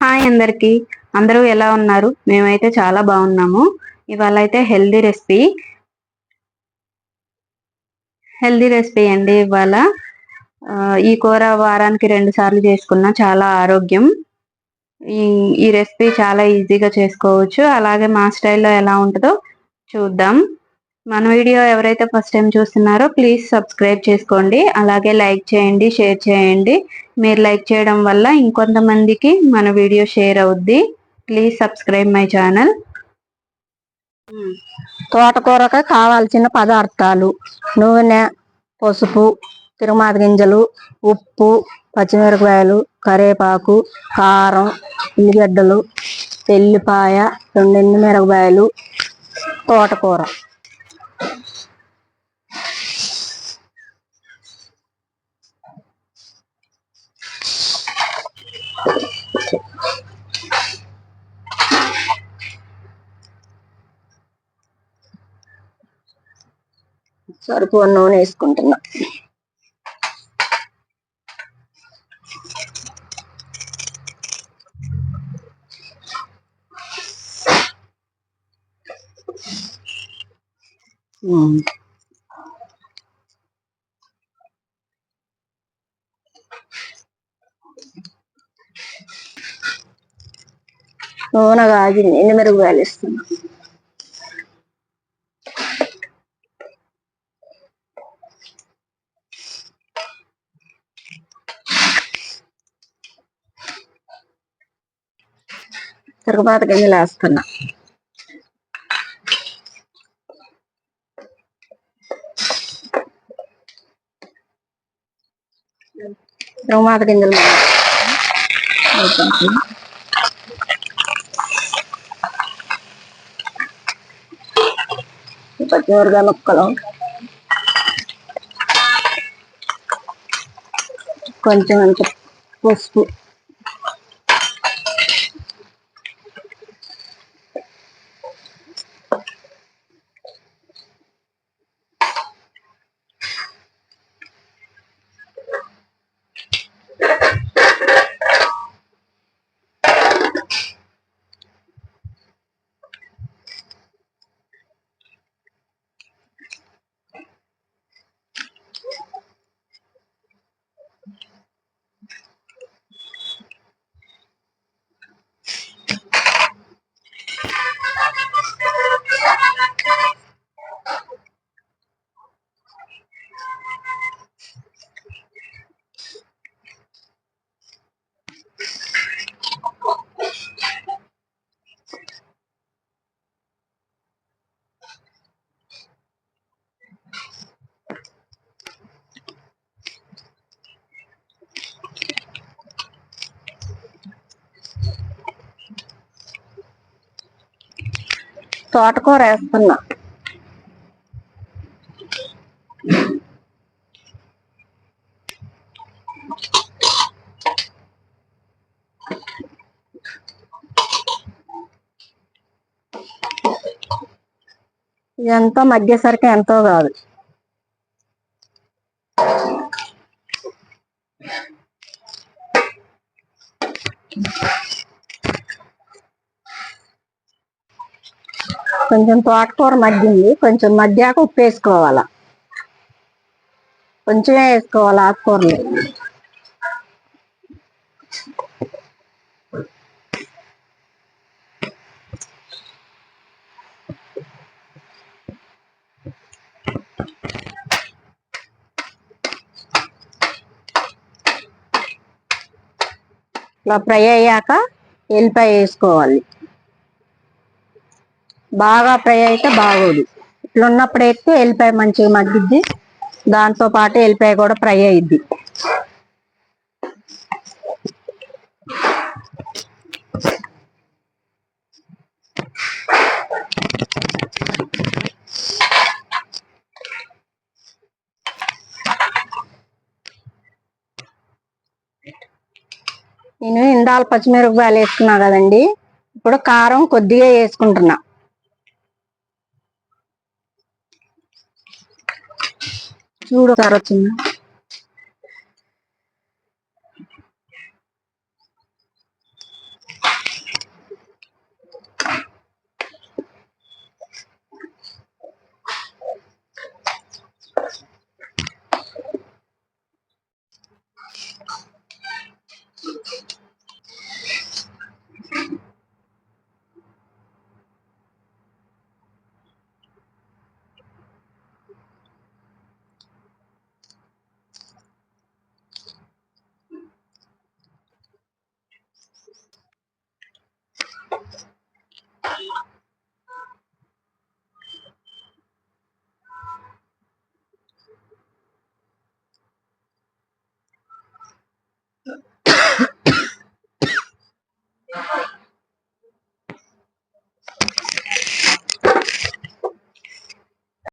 Hi అందరికి. అందరూ ఎలా ఉన్నారు? మేమైతే చాలా బాగున్నాము. ఇవాళ అయితే హెల్దీ రెసిపీ. హెల్దీ రెసిపీ అండి ఇవాళ. ఈ కూర వారానికి రెండు సార్లు చేసుకున్నా చాలా ఆరోగ్యం. ఈ ఈ రెసిపీ చాలా ఈజీగా చేసుకోవచ్చు. అలాగే మా స్టైల్లో ఎలా ఉంటుందో చూద్దాం. మన వీడియో ఎవరైతే ఫస్ట్ టైం చూస్తున్నారో ప్లీజ్ సబ్స్క్రైబ్ చేసుకోండి. అలాగే లైక్ చేయండి షేర్ చేయండి. మీరు లైక్ చేయడం వల్ల ఇంకొంతమందికి మన వీడియో షేర్ అవుద్ది. Please subscribe my channel. తోటకూరకు కావాల్సిన పదార్థాలు నూనె పసుపు తిరుమాత గింజలు ఉప్పు పచ్చిమిరపకాయలు కరేపాకు కారం ఉల్లిగడ్డలు తెల్లిపాయ రెండు మిరపకాయలు తోటకూర. సరిపోని నూనె వేసుకుంటున్నా. నూనె కాగింది ఎన్ని మిరపకాయలు ఇస్తున్నా తిరగబాత గింజలు వేస్తున్నా తిరగమాత గింజలు పచ్చిమిరకాయ ముక్కలు కొంచెం అంత పసుపు. తోటకూర వేస్తున్నా. ఇదంతా మధ్యసరికి ఎంతో కాదు. కొంచెం తోటకూర మగ్గింది. కొంచెం మధ్యాక ఉప్పు వేసుకోవాలా కొంచెమే వేసుకోవాలి ఆకుకూరలు. ఇలా ఫ్రై అయ్యాక ఎల్లిపాయ వేసుకోవాలి. బాగా ఫ్రై అయితే బాగోదు. ఇట్లున్నప్పుడు అయితే ఎల్లిపాయ మంచిగా మగ్గిద్ది. దాంతో పాటు ఎల్లిపాయ కూడా ఫ్రై అయ్యిద్ది నేను ఇందాల పచ్చిమిరపకాయలు వేసుకున్నా కదండి. ఇప్పుడు కారం కొద్దిగా వేసుకుంటున్నా. చూడు సార్ వచ్చింది?